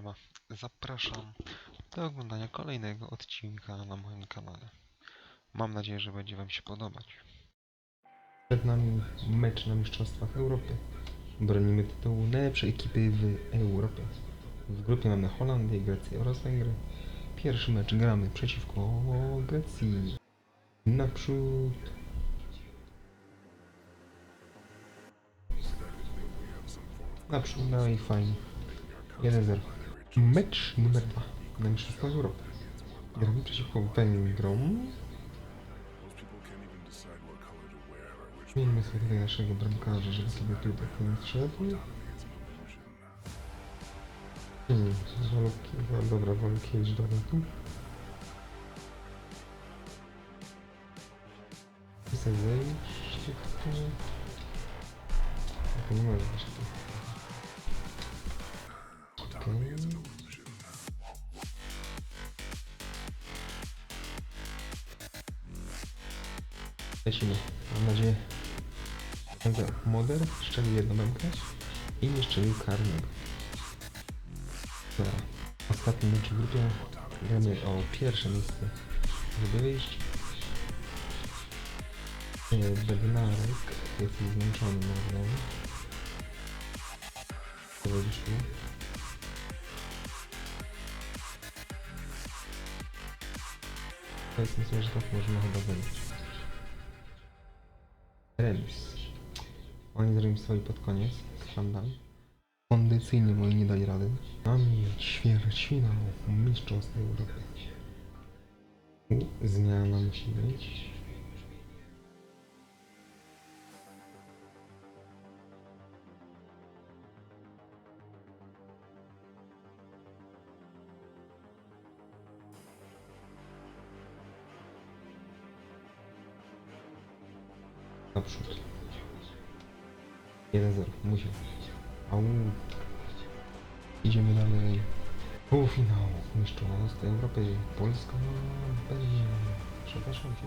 Siema. Zapraszam do oglądania kolejnego odcinka na moim kanale. Mam nadzieję, że będzie Wam się podobać. Przed nami mecz na Mistrzostwach Europy. Bronimy tytułu najlepszej ekipy w Europie. W grupie mamy Holandię, Grecję oraz Węgry. Pierwszy mecz gramy przeciwko Grecji. Naprzód. Naprzód, no i fajnie. 1-0. Mecz numer 2 na Mistrzostwach Europy. Gramy przeciwko Węgrom. Zmieńmy sobie tutaj naszego bramkarza, żeby sobie tutaj nie wszedł. Hmm, no dobra, Wolkiewicz dobra tu. To. To nie może być tu. Lecimy, mam nadzieję. Dobra, Moder strzelił jedną bramkę i nie strzelił karnego. Dobra, ostatni mecz w grupie. Gramy o pierwsze miejsce, żeby wyjść. Bednarek jest zmęczony naprawdę. Powodzisz tu. Powiedzmy sobie, że tak możemy chyba wyjść. Remis. Oni zremisowali pod koniec z Handami. Kondycyjnie moi nie dali rady. Mamy ćwierćfinał Mistrzostw Europy. Zmiana musi być. 1-0, musiał. Au. Idziemy dalej. Półfinał Mistrzostw Europy. Polska będzie. Przepraszam cię.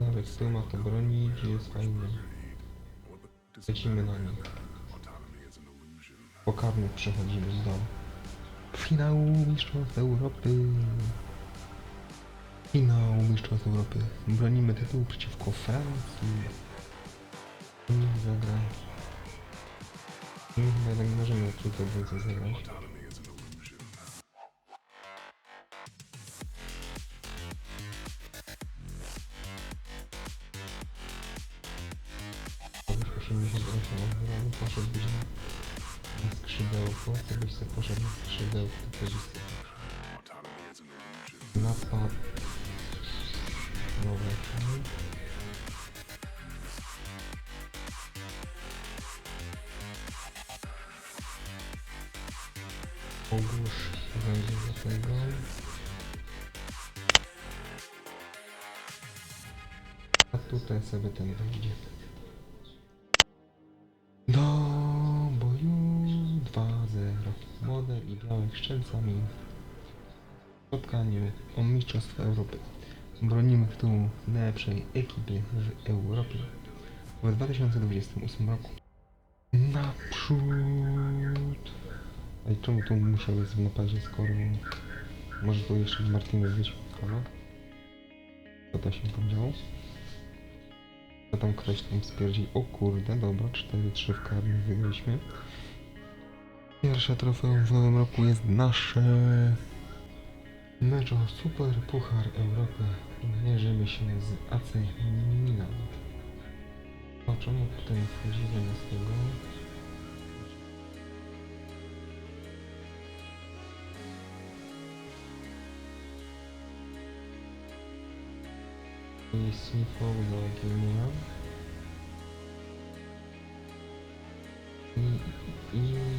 Nawet z tyłu ma to bronić, jest fajnie. Lecimy na nich. Po karnych przechodzimy do finału Mistrzostw Europy. Finał Mistrzostw Europy. Bronimy tytułu przeciwko Francji. Nie zagra. Nie, nie możemy tutaj więcej zagrać. Napad. Nowe. Ogłóż będzie do tego. A tutaj sobie ten wejdzie. Strzelcami spotkaniu o Mistrzostwo Europy. Bronimy tytułu najlepszej ekipy w Europie w 2028 roku. Naprzód! Ej, czemu tu musiał jest w napadzie, skoro może tu jeszcze Martinez? Halo? Co to się tam działo? Co tam ktoś tam stwierdził? O kurde, dobra, 4-3 w karnych wygraliśmy. Pierwsze trofeum w nowym roku jest nasze. Mecz o Super Puchar Europy. Mierzymy się z AC Milan. O czemu tutaj wchodzimy z tego? I Smithrow do Gilmora. I, i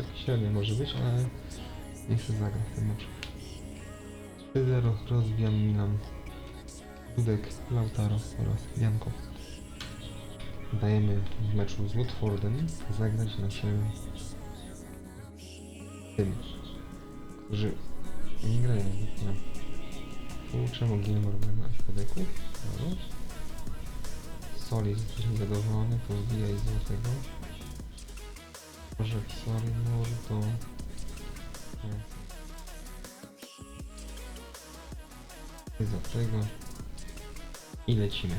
Tak średnio może być, ale nie chcę zagrać w tym meczu. 3-0 rozbijam Milan. Dudek, Lautaro oraz Janko. Dajemy w meczu z Watfordem zagrać nasze tym, którzy nie grają na Czemu Gilmore na środku? Dobra. Sol jest niezadowolony, to wbijaj złotego. Może Sorry może to... Nie. I Złotego. I lecimy.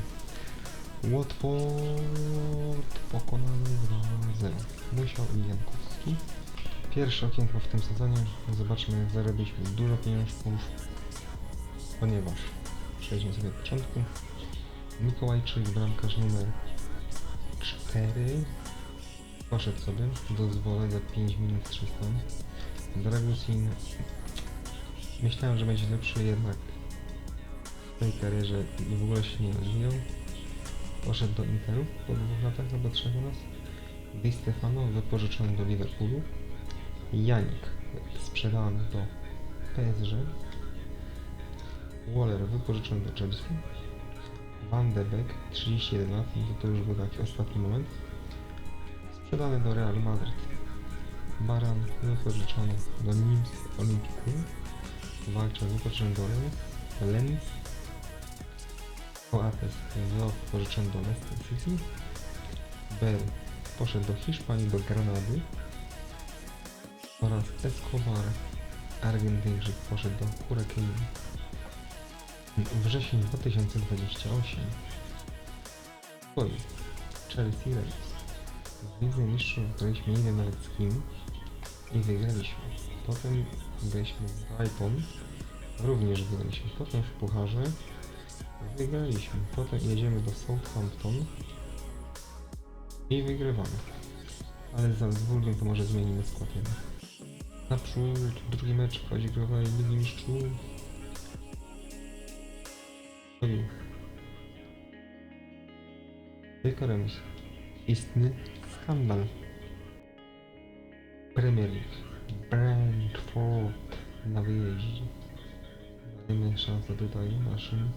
Watford pokonany 2-0. Musiał i Jankowski. Pierwsze okienko w tym sezonie. Zobaczmy, zarobiliśmy dużo pieniążków, ponieważ przejdźmy sobie do początku. Mikołajczyk, bramkarz numer 4. Poszedł sobie, dozwolę za 5 minut 300. Dragusin. Myślałem, że będzie lepszy, jednak w tej karierze w ogóle się nie rozwijał. Poszedł do Interu po dwóch latach albo trzech u nas. Di Stefano wypożyczony do Liverpoolu. Janik sprzedany do PSG. Waller wypożyczony do Chelsea. Van de Beek 31 lat, to, to już był taki ostatni moment. Sprzedany do Real Madrid. Baran wypożyczony do Nims Olympiku. Walczą wypożyczony do Lens. Lens. Coates wypożyczony do Leicester City. Bell poszedł do Hiszpanii, do Granady. Oraz Escobar, Argentyńczyk, poszedł do Hurricane. Wrzesień 2028. Oj, Chelsea Reds. Lidze Mistrzów graliśmy nie wiem nawet z kim i wygraliśmy. Potem graliśmy z Brighton, również wygraliśmy. Potem w Pucharze wygraliśmy. Potem jedziemy do Southampton i wygrywamy. Ale z Salzburgiem to może zmienimy skład jednak. Naprzód, drugi mecz w fazie grupowej Ligi Mistrzów. Tylko remis. Istny skandal. Premier League. Brentford na wyjeździe. Dajmy szansę tutaj naszym.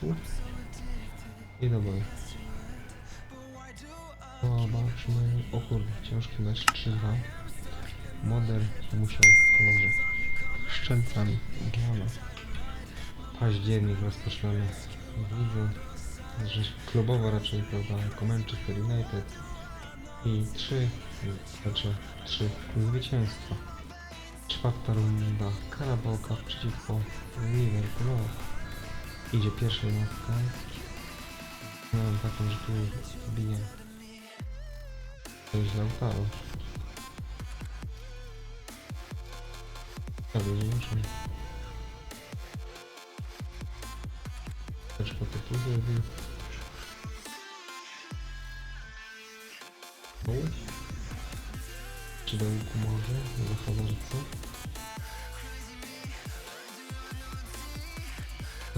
Tu i dobra. Zobaczmy, o kurde, ciężki mecz 3-2. Moder musiał może szczęcami dla nas. Październik rozpoczynamy widzę, że klubowo raczej, prawda, jako Manchester United i trzy, znaczy trzy zwycięstwa. Czwarta runda Carabao Cup przeciwko Liverpoolowi. Idzie pierwsza jednostka. Miałem taką, że tu bije. To źle udało. Prawie, że muszę. Też po to zrobił. Czy do łuku może? Do hazardca? Dobra,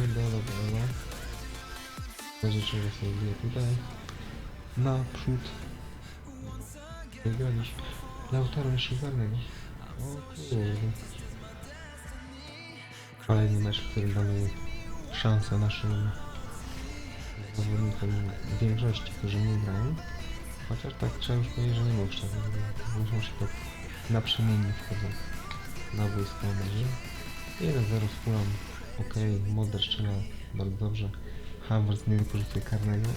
dobra, dobra. Życzę, że sobie tutaj. Naprzód. Wygraliśmy. Lautaro jeszcze żadnego. O kurde. Kolejny mecz, w którym damy szansę naszym zawodnikom większości, którzy nie grają. Chociaż tak trzeba już powiedzieć, że nie muszę. Muszą się tak naprzemiennie wchodzą na boisko merzy. 1-0 z Fulham. Okej, Modder strzela bardzo dobrze. Havertz nie wykorzystuje karnego.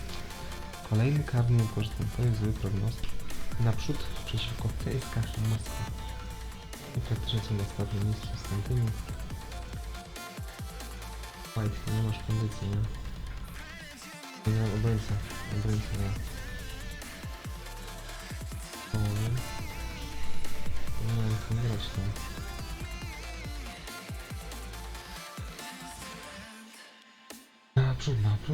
Kolejny karny wykorzystany. To jest zły prognoz. Naprzód przeciwko CSKA Moskwa. I praktycznie są na ostatnim miejscu z tamtymi. White, nie masz kondycji, nie? Nie obrońca. Obrońca, nie. O, nie. Nie grać tam.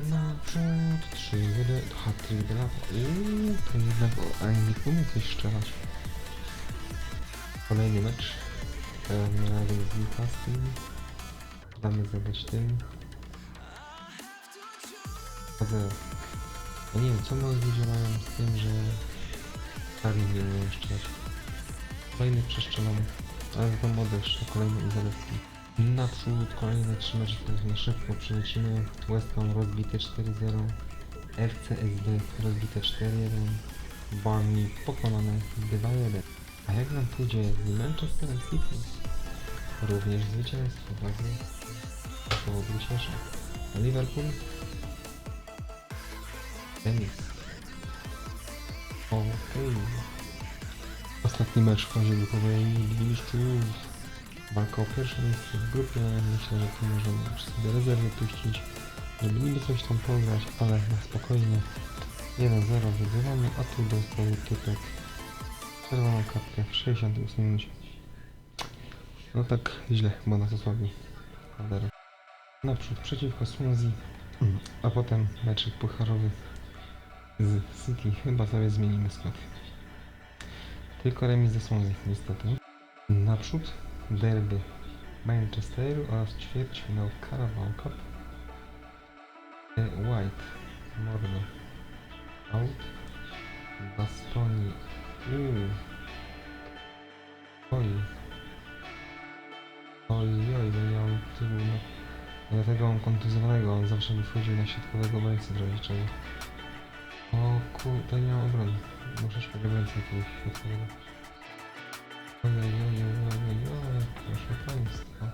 Naprzód. Trzy wyle... Hat-trick dla... Uuu, to jednak... A nikt umie coś strzelać. Kolejny mecz. Teraz razem z Newcastle. Damy zadać tym. Ale ja nie wiem, co moi ludzie mają z tym, że Stary nie umie jeszcze dać. Kolejny przeszczelony, ale to model jeszcze kolejny Izolewski. Naprzód kolejne trzy mecze, które na szybko przelecimy. West rozbite 4-0. FCSB rozbite 4-1. Barney pokonane 2-1. A jak nam pójdzie z Manchester City? Również zwycięstwo, bardzo cieszy. A Liverpool? Tenis. Okej. Ostatni mecz w fazie grupowej Mistrzów. Walka o pierwsze miejsce w grupie. Myślę, że tu możemy sobie rezerwy puścić, żeby niby coś tam pograć, ale na spokojnie. 1-0 wygrywamy, a tu dostał typek czerwoną kartkę w 68 minucie. No tak źle, bo nas osłabił. Naprzód przeciwko Swansea, a potem meczek pucharowy z City. Chyba sobie zmienimy skład. Tylko remis ze Swansea, niestety. Naprzód derby Manchesteru oraz ćwierćfinał Carabao Cup. E, White, Morno, out. Bastoni, uuu. Oj. Oj, oj, bo ja mam tyłu, no. Mam kontuzjowanego, on zawsze mi wchodził na środkowego obrońcę w razie czego. O kurde, nie mam obrony. Muszę szukać obrońcy jakiegoś środkowego. Oj, oj, oj, oj, oj, oj, oj, proszę państwa.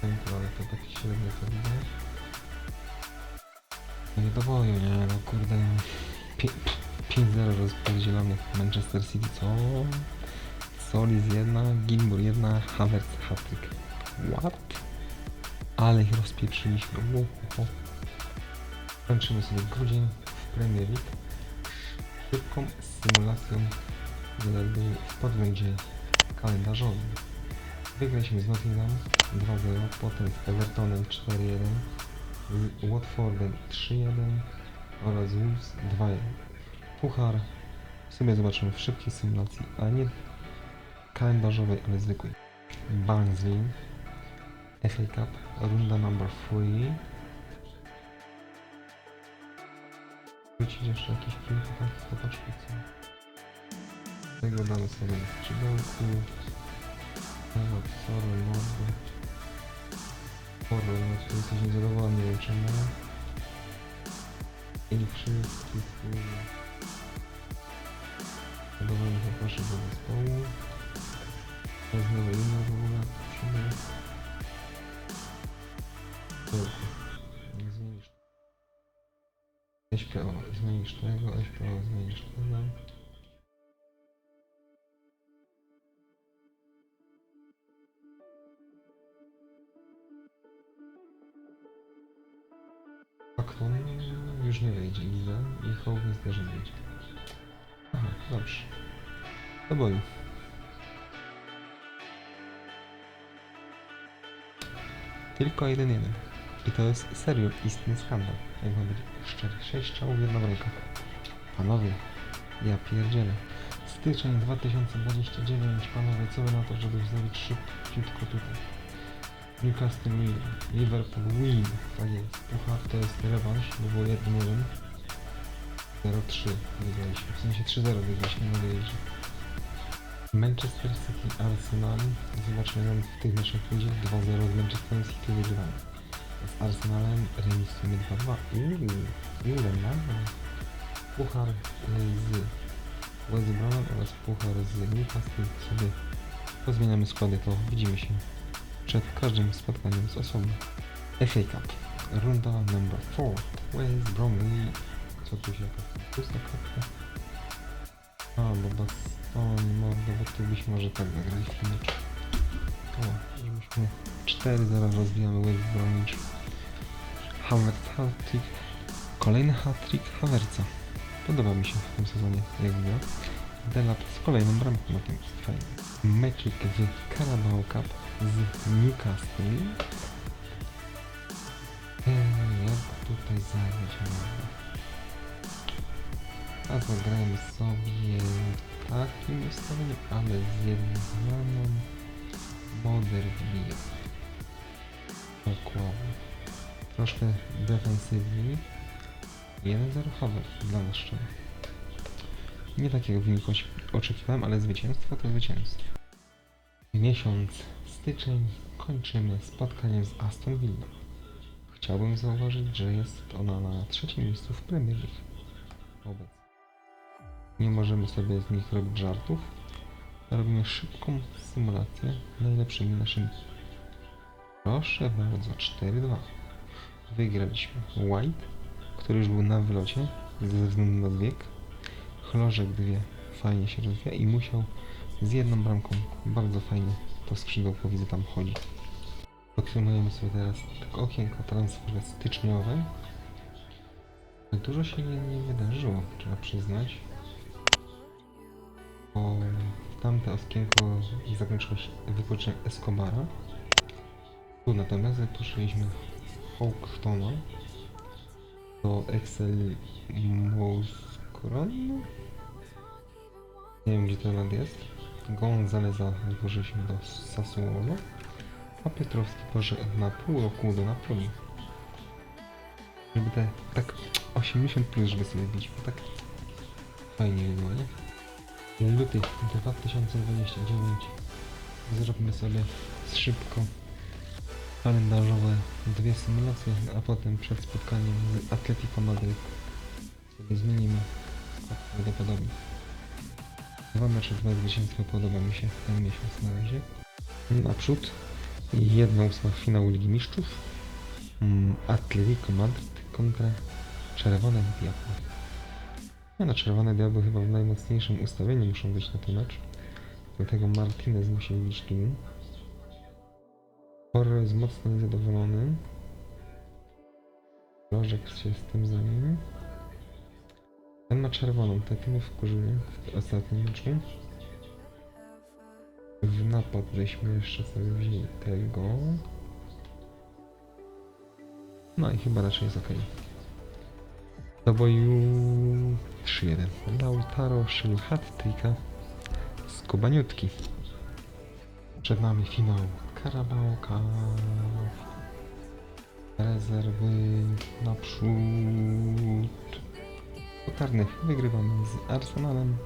Tempo, ale to takie średnie to widać. No i do boju, nie, no kurde. Pi- 5-0 rozpodzielamy Manchester City, co? Solis jedna, Gilmour jedna, Havertz hat-trick. What? Ale ich rozpieprzyliśmy. Łohoho. Kończymy sobie godzin w Premier League szybką symulacją zaledwie w podglądzie kalendarzowym. Wygraliśmy z Nottingham 2-0, potem z Evertonem 4-1, z Watfordem 3-1 oraz Wolves 2-1. Puchar sobie zobaczymy w szybkiej symulacji, a nie kalendarzowej, ale zwykłej. Barnsley, FA Cup, runda number 3. Wrócić jeszcze jakieś kilka takich zobaczmy co. Tego damy sobie na skrzydełku. Sorry mordy. Horror, no tu jesteś niezadowolony, nie wiem czemu. I wszystkich kurwa. Zadowolony poproszę do zespołu. To jest nowe imię w ogóle. Musimy... Nie zmienisz. SPO, zmienisz tego, SPO, zmienisz tego. Akron już nie wejdzie, widzę. I Hołbis też nie wejdzie. Aha, dobrze. Do boju. Tylko jeden jeden. I to jest serio istny skandal. Jak mam być szczery. Sześć strzałów, jedna bramka. Panowie, ja pierdzielę. Styczeń 2029, panowie, co wy na to, żeby zrobić szybciutko tutaj? Newcastle win, Liverpool win, tak jest. Puchar to jest rewanż, bo było 1-1. 0-3 wygraliśmy, w sensie 3-0 wygraliśmy na wyjeździe. Manchester City, Arsenal, zobaczymy jak w tych meczach pójdzie, 2-0 z Manchester City wygrywamy. Z Arsenalem remisujemy 2-2, uuu, ile mamy. Puchar z West Brom oraz puchar z Newcastle sobie pozmieniamy składy, to widzimy się przed każdym spotkaniem z osobą. FA Cup, runda number 4, West Bromley, co tu się jakaś pusta kartka? A, bo Baston, mordo, bo tu byś może tak zagrali w tym meczu. O, i myśmy 4-0 rozbijamy West Bromwich. Havertz hat-trick, kolejny hat-trick Havertza. Podoba mi się w tym sezonie, jak gra. Delap z kolejną bramką na tym fajnie. Meczik w Carabao Cup z Newcastle. Eee, zawiedziony. A zagrajmy sobie takim ustawieniem, ale z jedną Beer. Dokładnie. Troszkę defensywniej. 1-0 Havertz dla szczerze. Nie takiego wyniku oczekiwałem, ale zwycięstwo to zwycięstwo. Miesiąc styczeń kończymy spotkaniem z Aston Villa. Chciałbym zauważyć, że jest ona na trzecim miejscu w Premier League. Obecnie. Nie możemy sobie z nich robić żartów. Robimy szybką symulację najlepszymi naszymi. Proszę bardzo, 4-2. Wygraliśmy White, który już był na wylocie ze względu na wiek. Chlożek dwie fajnie się rozwija i musiał z jedną bramką bardzo fajnie to skrzydełko widzę tam chodzi. Otrzymujemy sobie teraz tak okienko transfery styczniowe. Dużo się nie, nie wydarzyło, trzeba przyznać. Bo tamte okienko zakończyło się Escobara. Tu natomiast wypoczęliśmy Hawktona do Excel Moskron. Nie wiem gdzie ten land jest. Gonzaleza wypożyliśmy do Sassuolo. A Piotrowski poszedł na pół roku do Napoli. Żeby te tak 80 plus, żeby sobie bić, bo tak fajnie by było, nie? Luty 2029 Zrobimy sobie szybko kalendarzowe dwie symulacje, a potem przed spotkaniem z Atletico Madryt sobie zmienimy skład prawdopodobnie. Dwa mecze, dwa zwycięstwa podoba mi się ten miesiąc na razie. Naprzód jedna ósma finału Ligi Mistrzów mm, Atletico Madryt kontra Czerwone Diabły. Nie no, Czerwone Diabły chyba w najmocniejszym ustawieniu muszą być na ten mecz. Dlatego Martinez musi być tu. Porro jest mocno niezadowolony. Rożek się z tym zamieni. Ten ma czerwoną, tak mnie wkurzyły w ostatnim meczu. W napad żeśmy jeszcze sobie wzięli tego. No i chyba raczej jest ok. Do boju 3-1. Lautaro strzelił hat-tricka z Kubaniutki. Przed nami finał Carabao Cup. Rezerwy naprzód. Po karnych wygrywamy z Arsenalem.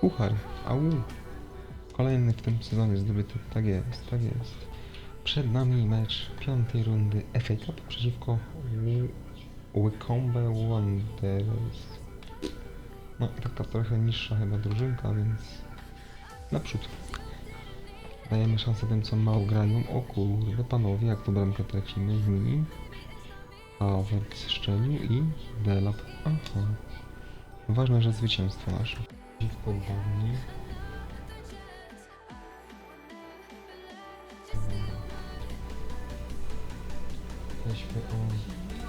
Puchar, au. Kolejny w tym sezonie zdobyty. Tak jest, tak jest. Przed nami mecz piątej rundy FA Cup przeciwko Wycombe Wanderers. No, taka trochę niższa chyba drużynka, więc naprzód. Dajemy szansę tym, co mało grają. O kurde, panowie, jak tu bramkę tracimy z nimi. Havertz strzelił i Delap. Aha. Ważne, że zwycięstwo nasze. Przeciwko Burnley. Weźmy o...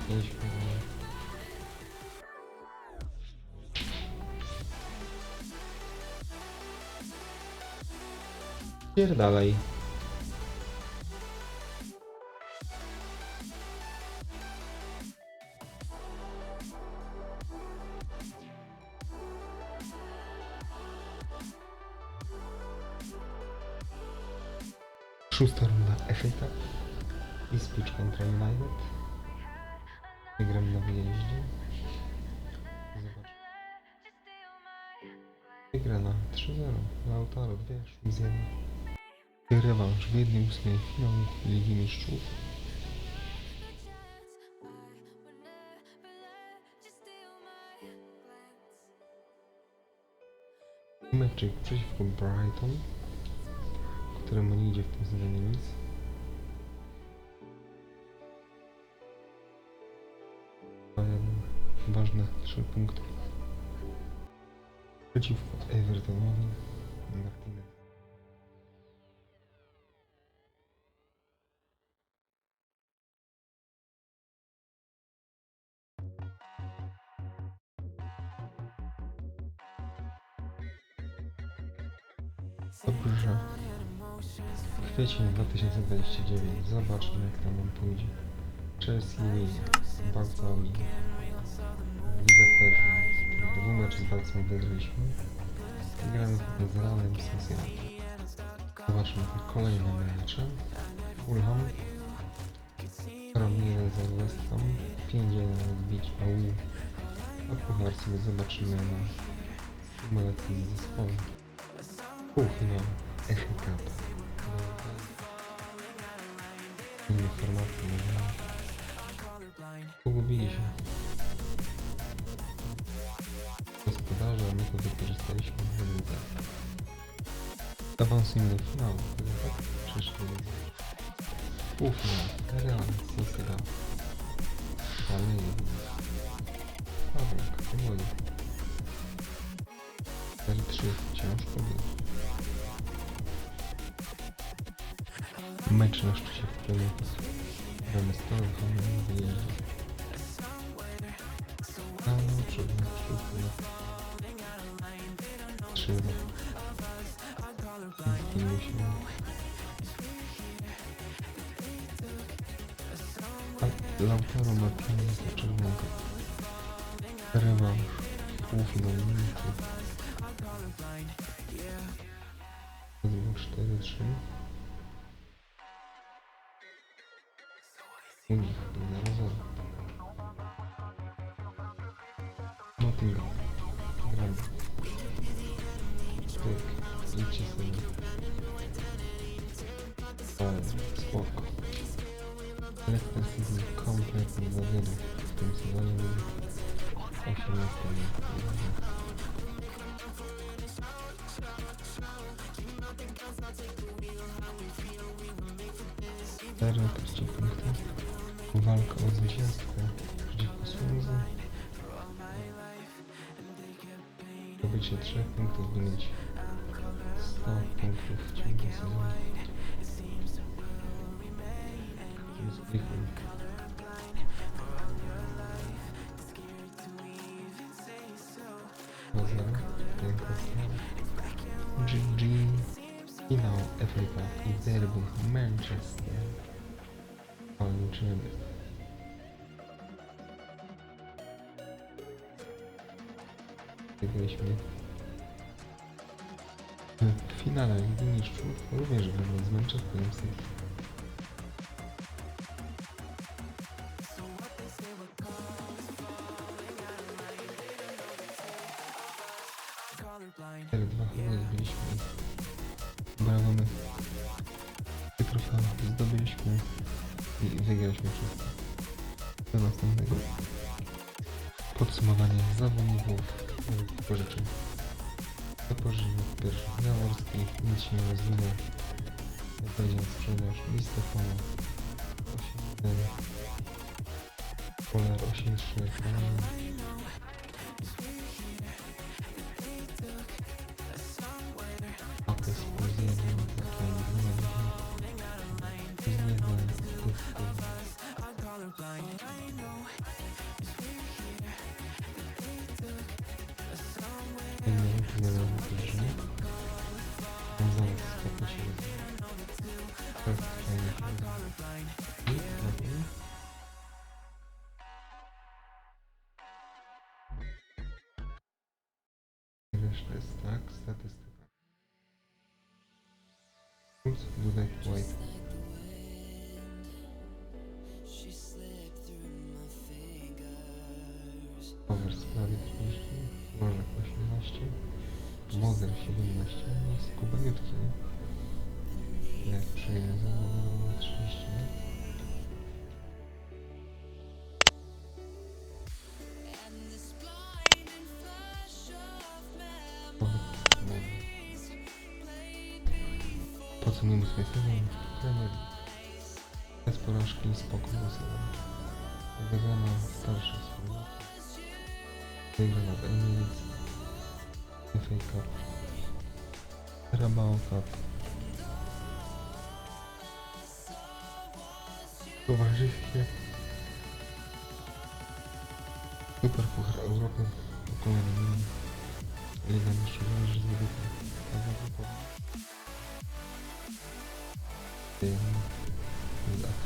Weźmy o... Pierdalej. Szósta runda FA. I speech kontra United. Wygram na wyjeździe. Zobacz. Wygrana 3-0. Lautaro 2 z 1. Rewanż w jednej ósmej finału Ligi Mistrzów. Meczyk przeciwko Brighton, któremu nie idzie w tym sezonie nic. Mają ważne trzy punkty. Przeciwko Evertonowi. Martinez. Dobrze. Kwiecień 2029. Zobaczmy jak tam nam pójdzie. Chelsea bardzo mi Lidze też dwóch mecz z Barcą wygraliśmy. I gramy z Realem i Sociedad. Zobaczmy te kolejne mecze. Fulham. Ram 1 za West Ham. 5-1 odbić AU. A puchar sobie zobaczymy na siódmoletnim zespole. FA Cup. Informacje może pogubili się. Gospodarze, my to wykorzystaliśmy w minutę. Awansujemy do finału, chyba tak? Przyszli. Półfinał. Real, Sociedad. Szalej. Dobra, kategoria. 4-3, Mecz na szczycie w Gramy z Tottenham na wyjeździe. A no, przed przód Trzy Zmieniło się. A Lautaro Martinez za czerwonka. Rewanż. Półfinał minuty. To było 4-3. U Walka o zwycięstwo przeciwko Swansea. Zdobycie 3 punktów, mieć 100 punktów w ciągu sezonu. Z Griffin. Poza sprawa. GG. Finał FA Cup i derby Manchester. Kończymy. Wygraliśmy w finale Ligi Mistrzów również gramy z Manchesterem City. I wygraliśmy wszystko. Do następnego. Podsumowanie zawodników pożyczeń. Zapożyczenie pierwszy Jaworski, nic się nie rozwinął. Odpowiedział sprzedaż listopadu 8 Polar 8 Dudek, White. Power sprawie 30, Bożek 18, Mozer 17, jest kubaniutki, nie? Jak przyjemnie zawodowo 30 lat. Power, Sobie sezon. Premier bez porażki, spokój sezon. Wygrana starsza swoje. Wygrana w Emirates. FA Cup. Carabao Cup. Towarzyskie. Super Puchar Europy. Pokonany Liga Mistrzów należy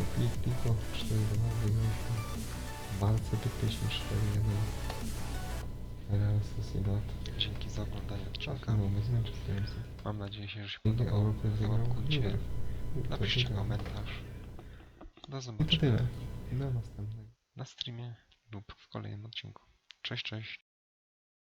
Atletico 4 2 wygraliśmy. Barce Pytyśmy 4 1. Real Sociedad. Dzięki za oglądanie odcinka. No. Mam nadzieję, że się Ligę podobał. Europy wygrał Załapkujcie, Liverpool. To napiszcie komentarz. Do I to zobaczenia tyle. Do następnego. na streamie lub w kolejnym odcinku. Cześć, cześć.